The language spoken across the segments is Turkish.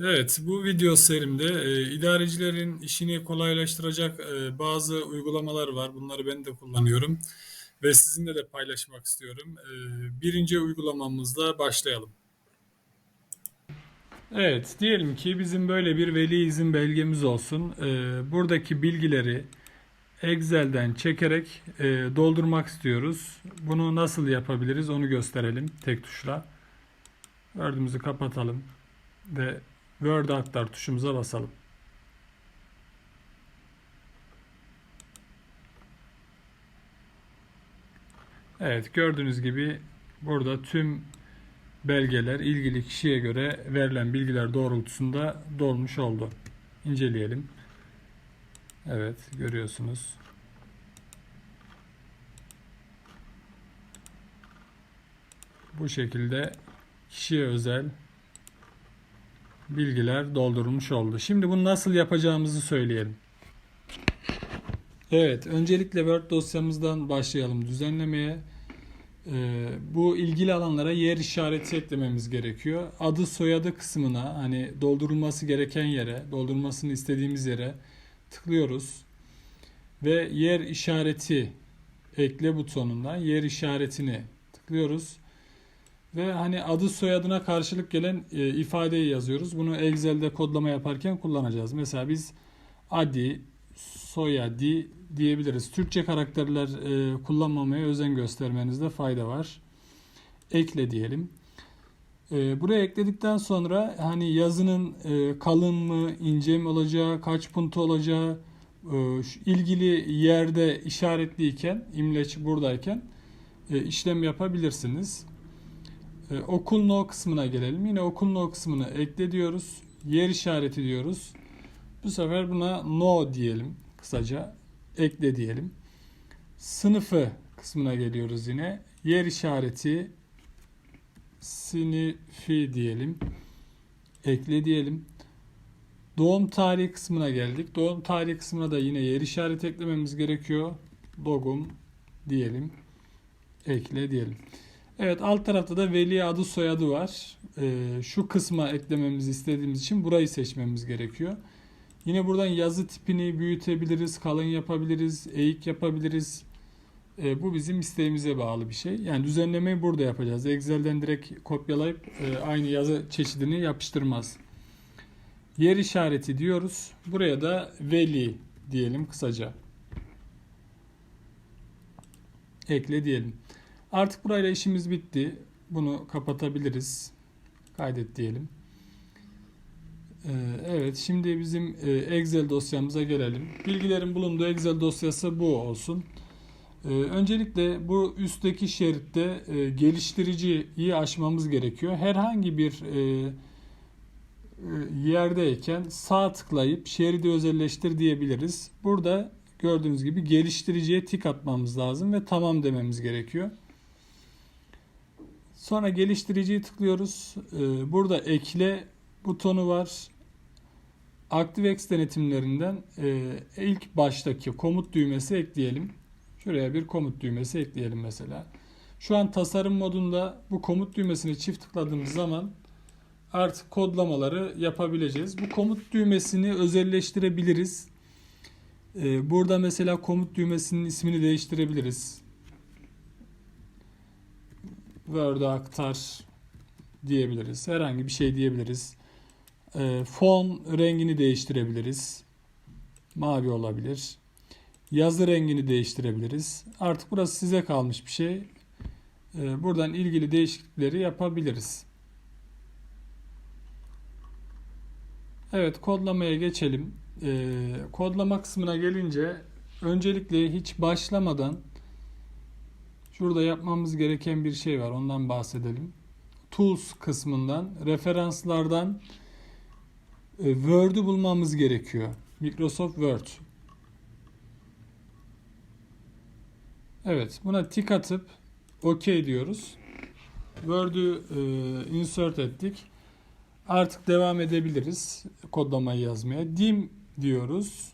Evet, bu video serimde e, idarecilerin işini kolaylaştıracak e, bazı uygulamalar var. Bunları ben de kullanıyorum ve sizinle de paylaşmak istiyorum. E, birinci uygulamamızla başlayalım. Evet, diyelim ki bizim böyle bir veli izin belgemiz olsun. E, buradaki bilgileri Excel'den çekerek e, doldurmak istiyoruz. Bunu nasıl yapabiliriz onu gösterelim tek tuşla. Word'ümüzü kapatalım ve Word aktar tuşumuza basalım. Evet gördüğünüz gibi burada tüm belgeler ilgili kişiye göre verilen bilgiler doğrultusunda dolmuş oldu. İnceleyelim. Evet görüyorsunuz. Bu şekilde kişiye özel bilgiler doldurulmuş oldu. Şimdi bunu nasıl yapacağımızı söyleyelim. Evet, öncelikle Word dosyamızdan başlayalım düzenlemeye. Ee, bu ilgili alanlara yer işareti eklememiz gerekiyor. Adı soyadı kısmına hani doldurulması gereken yere, doldurulmasını istediğimiz yere tıklıyoruz. Ve yer işareti ekle butonundan yer işaretini tıklıyoruz. Ve hani adı soyadına karşılık gelen e, ifadeyi yazıyoruz. Bunu Excel'de kodlama yaparken kullanacağız. Mesela biz adi, soyadi diyebiliriz. Türkçe karakterler e, kullanmamaya özen göstermenizde fayda var. Ekle diyelim. E, buraya ekledikten sonra hani yazının e, kalın mı, ince mi olacağı, kaç puntu olacağı, e, ilgili yerde işaretliyken, imleç buradayken e, işlem yapabilirsiniz. Ee, okul no kısmına gelelim. Yine okul no kısmını ekle diyoruz. Yer işareti diyoruz. Bu sefer buna no diyelim kısaca. Ekle diyelim. Sınıfı kısmına geliyoruz yine. Yer işareti sinifi diyelim. Ekle diyelim. Doğum tarihi kısmına geldik. Doğum tarihi kısmına da yine yer işareti eklememiz gerekiyor. Logum diyelim. Ekle diyelim. Evet alt tarafta da veli adı soyadı var. Ee, şu kısma eklememizi istediğimiz için burayı seçmemiz gerekiyor. Yine buradan yazı tipini büyütebiliriz, kalın yapabiliriz, eğik yapabiliriz. Ee, bu bizim isteğimize bağlı bir şey. Yani düzenlemeyi burada yapacağız. Excel'den direkt kopyalayıp e, aynı yazı çeşidini yapıştırmaz. Yer işareti diyoruz. Buraya da veli diyelim kısaca. Ekle diyelim. Artık burayla işimiz bitti. Bunu kapatabiliriz. Kaydet diyelim. Ee, evet şimdi bizim e, Excel dosyamıza gelelim. Bilgilerin bulunduğu Excel dosyası bu olsun. Ee, öncelikle bu üstteki şeritte e, geliştiriciyi açmamız gerekiyor. Herhangi bir e, yerdeyken sağ tıklayıp şeridi özelleştir diyebiliriz. Burada gördüğünüz gibi geliştiriciye tik atmamız lazım ve tamam dememiz gerekiyor. Sonra geliştiriciyi tıklıyoruz. Ee, burada ekle butonu var. ActiveX denetimlerinden e, ilk baştaki komut düğmesi ekleyelim. Şuraya bir komut düğmesi ekleyelim mesela. Şu an tasarım modunda bu komut düğmesini çift tıkladığımız zaman artık kodlamaları yapabileceğiz. Bu komut düğmesini özelleştirebiliriz. Ee, burada mesela komut düğmesinin ismini değiştirebiliriz. Word'a aktar diyebiliriz. Herhangi bir şey diyebiliriz. E, fon rengini değiştirebiliriz. Mavi olabilir. Yazı rengini değiştirebiliriz. Artık burası size kalmış bir şey. E, buradan ilgili değişiklikleri yapabiliriz. Evet kodlamaya geçelim. E, kodlama kısmına gelince öncelikle hiç başlamadan Şurada yapmamız gereken bir şey var. Ondan bahsedelim. Tools kısmından, referanslardan e, bulmamız gerekiyor. Microsoft Word. Evet, buna tik atıp OK diyoruz. Word'ü e, insert ettik. Artık devam edebiliriz kodlamayı yazmaya. Dim diyoruz.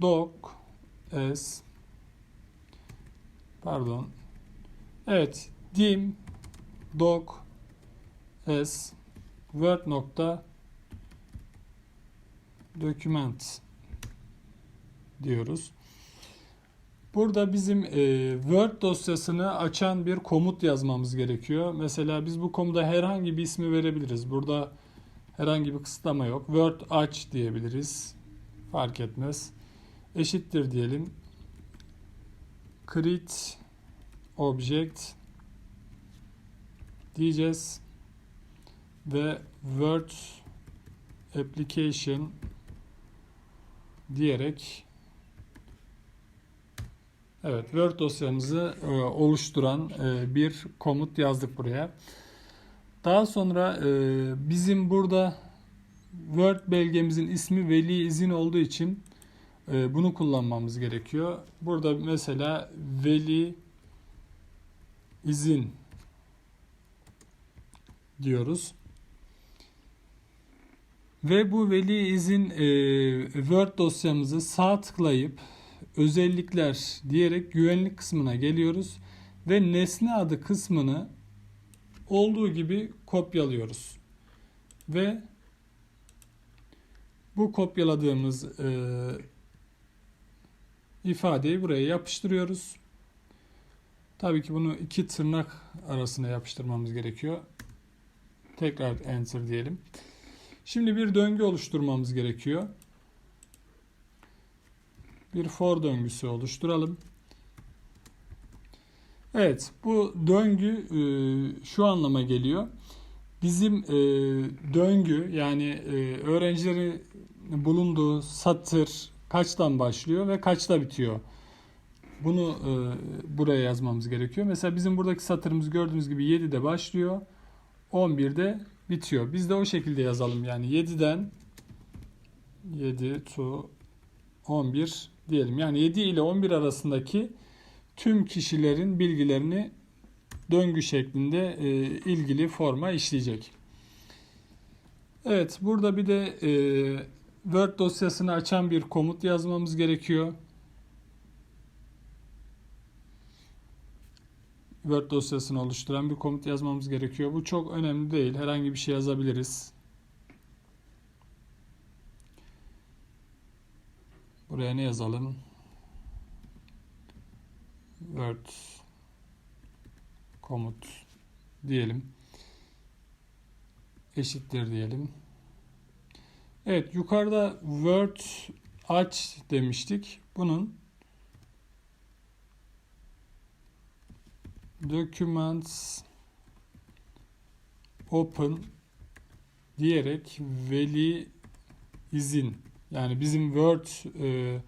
Doc as Pardon. Evet. Dim, doc, as word nokta document diyoruz. Burada bizim e, Word dosyasını açan bir komut yazmamız gerekiyor. Mesela biz bu komuda herhangi bir ismi verebiliriz. Burada herhangi bir kısıtlama yok. Word aç diyebiliriz. Fark etmez. Eşittir diyelim. Create object diyeceğiz ve Word application diyerek Evet, Word dosyamızı e, oluşturan e, bir komut yazdık buraya. Daha sonra e, bizim burada Word belgemizin ismi veli izin olduğu için e, bunu kullanmamız gerekiyor. Burada mesela veli izin diyoruz. Ve bu veli izin e, Word dosyamızı sağ tıklayıp özellikler diyerek güvenlik kısmına geliyoruz ve nesne adı kısmını olduğu gibi kopyalıyoruz. Ve bu kopyaladığımız e, ifadeyi buraya yapıştırıyoruz. Tabii ki bunu iki tırnak arasına yapıştırmamız gerekiyor. Tekrar enter diyelim. Şimdi bir döngü oluşturmamız gerekiyor. Bir for döngüsü oluşturalım. Evet, bu döngü e, şu anlama geliyor. Bizim e, döngü yani e, öğrencilerin bulunduğu satır kaçtan başlıyor ve kaçta bitiyor? Bunu e, buraya yazmamız gerekiyor. Mesela bizim buradaki satırımız gördüğünüz gibi 7'de başlıyor. 11'de bitiyor. Biz de o şekilde yazalım. Yani 7'den 7 to 11 diyelim. Yani 7 ile 11 arasındaki tüm kişilerin bilgilerini döngü şeklinde e, ilgili forma işleyecek. Evet, burada bir de e, Word dosyasını açan bir komut yazmamız gerekiyor. Word dosyasını oluşturan bir komut yazmamız gerekiyor. Bu çok önemli değil. Herhangi bir şey yazabiliriz. Buraya ne yazalım? Word komut diyelim. Eşittir diyelim. Evet yukarıda Word aç demiştik. Bunun Documents Open diyerek veli izin yani bizim Word e,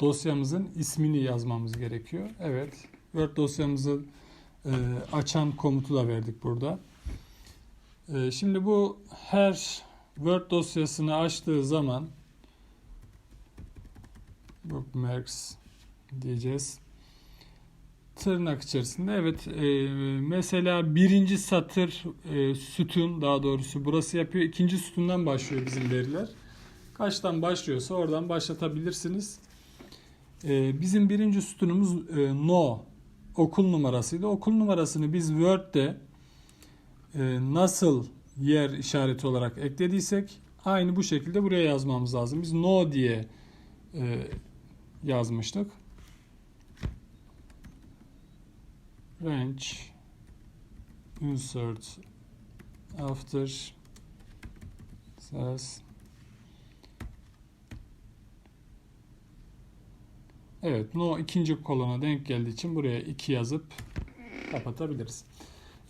dosyamızın ismini yazmamız gerekiyor. Evet Word dosyamızı e, açan komutu da verdik burada. E, şimdi bu her Word dosyasını açtığı zaman bookmarks diyeceğiz. Tırnak içerisinde evet e, mesela birinci satır e, sütun daha doğrusu burası yapıyor. İkinci sütundan başlıyor bizim veriler. Kaçtan başlıyorsa oradan başlatabilirsiniz. E, bizim birinci sütunumuz e, no okul numarasıydı. Okul numarasını biz Word'de e, nasıl yer işareti olarak eklediysek aynı bu şekilde buraya yazmamız lazım. Biz no diye e, yazmıştık. Range insert after says Evet, no ikinci kolona denk geldiği için buraya 2 yazıp kapatabiliriz.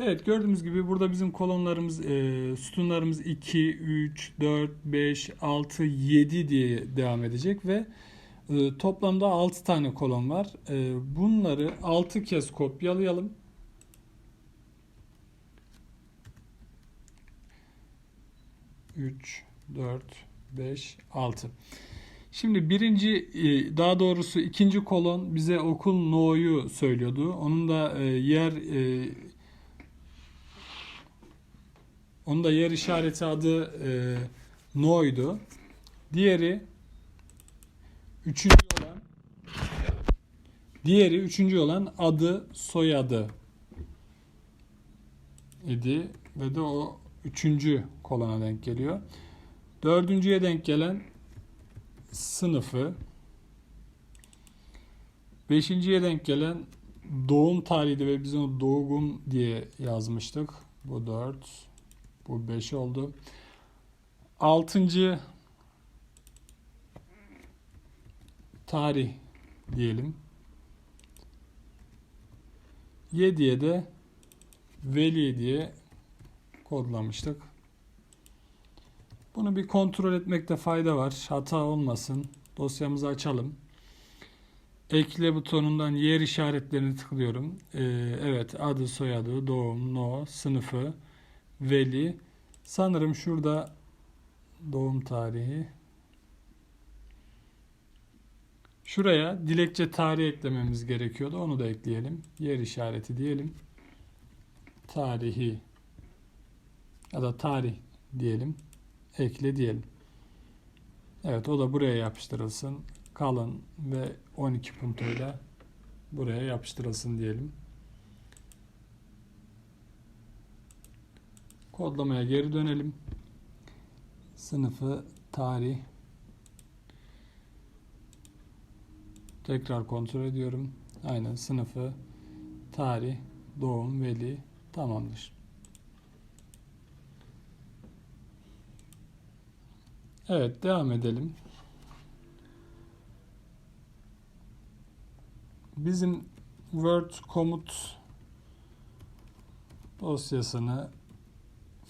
Evet, gördüğümüz gibi burada bizim kolonlarımız, e, sütunlarımız 2, 3, 4, 5, 6, 7 diye devam edecek ve e, toplamda 6 tane kolon var. E, bunları 6 kez kopyalayalım. Üç, dört, beş, altı. Şimdi birinci, e, daha doğrusu ikinci kolon bize okul no'yu söylüyordu. Onun da e, yer e, onun da yer işareti adı no'ydu. Diğeri Üçüncü olan diğeri üçüncü olan adı soyadı idi ve de o üçüncü kolona denk geliyor. Dördüncüye denk gelen sınıfı. Beşinciye denk gelen doğum tarihiydi ve biz onu doğum diye yazmıştık. Bu 4, bu 5 oldu. Altıncı tarih diyelim. 7'ye de veli diye kodlamıştık. Bunu bir kontrol etmekte fayda var. Hata olmasın. Dosyamızı açalım. Ekle butonundan yer işaretlerini tıklıyorum. Ee, evet adı, soyadı, doğum, no, sınıfı, veli. Sanırım şurada doğum tarihi. Şuraya dilekçe tarihi eklememiz gerekiyordu. Onu da ekleyelim. Yer işareti diyelim. Tarihi ya da tarih diyelim. Ekle diyelim. Evet o da buraya yapıştırılsın. Kalın ve 12 puntoyla buraya yapıştırılsın diyelim. Kodlamaya geri dönelim. Sınıfı tarih Tekrar kontrol ediyorum. Aynen sınıfı, tarih, doğum, veli tamamdır. Evet devam edelim. Bizim Word komut dosyasını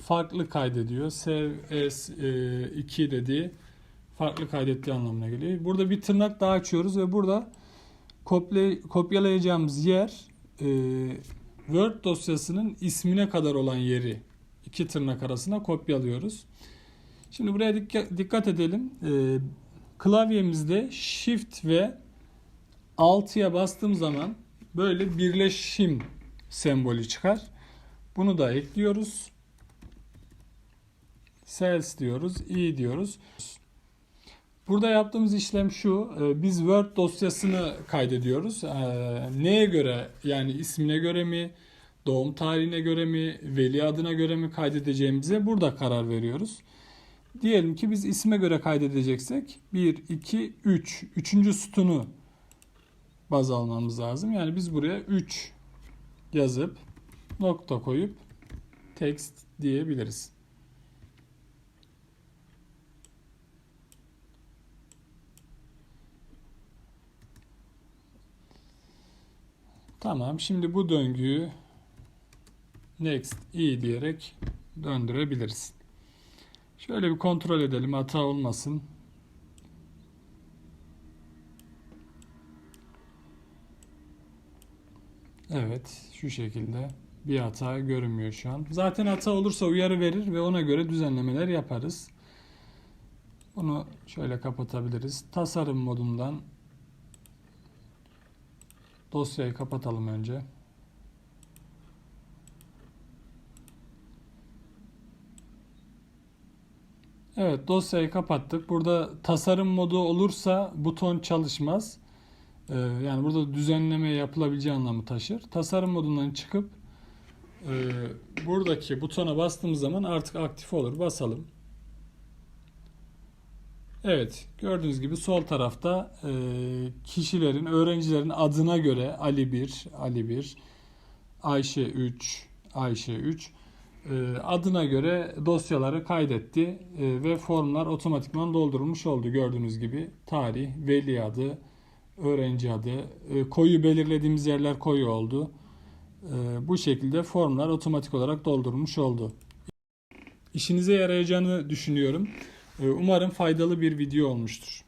farklı kaydediyor. Save as 2 dediği farklı kaydettiği anlamına geliyor. Burada bir tırnak daha açıyoruz ve burada kopya, kopyalayacağımız yer e, Word dosyasının ismine kadar olan yeri iki tırnak arasına kopyalıyoruz. Şimdi buraya dikkat, dikkat edelim. E, klavyemizde Shift ve 6'ya bastığım zaman böyle birleşim sembolü çıkar. Bunu da ekliyoruz. Cells diyoruz, i diyoruz. Burada yaptığımız işlem şu. e, Biz Word dosyasını kaydediyoruz. E, Neye göre yani ismine göre mi, doğum tarihine göre mi, veli adına göre mi kaydedeceğimize burada karar veriyoruz. Diyelim ki biz isme göre kaydedeceksek 1, 2, 3. Üçüncü sütunu baz almamız lazım. Yani biz buraya 3 yazıp nokta koyup text diyebiliriz. Tamam. Şimdi bu döngüyü next i diyerek döndürebiliriz. Şöyle bir kontrol edelim hata olmasın. Evet, şu şekilde bir hata görünmüyor şu an. Zaten hata olursa uyarı verir ve ona göre düzenlemeler yaparız. Bunu şöyle kapatabiliriz. Tasarım modundan Dosyayı kapatalım önce. Evet dosyayı kapattık. Burada tasarım modu olursa buton çalışmaz. Ee, yani burada düzenleme yapılabileceği anlamı taşır. Tasarım modundan çıkıp e, buradaki butona bastığımız zaman artık aktif olur. Basalım. Evet, gördüğünüz gibi sol tarafta e, kişilerin, öğrencilerin adına göre Ali 1, Ali 1, Ayşe 3, Ayşe 3 e, adına göre dosyaları kaydetti e, ve formlar otomatikman doldurulmuş oldu gördüğünüz gibi. Tarih, veli adı, öğrenci adı, e, koyu belirlediğimiz yerler koyu oldu. E, bu şekilde formlar otomatik olarak doldurulmuş oldu. İşinize yarayacağını düşünüyorum. Umarım faydalı bir video olmuştur.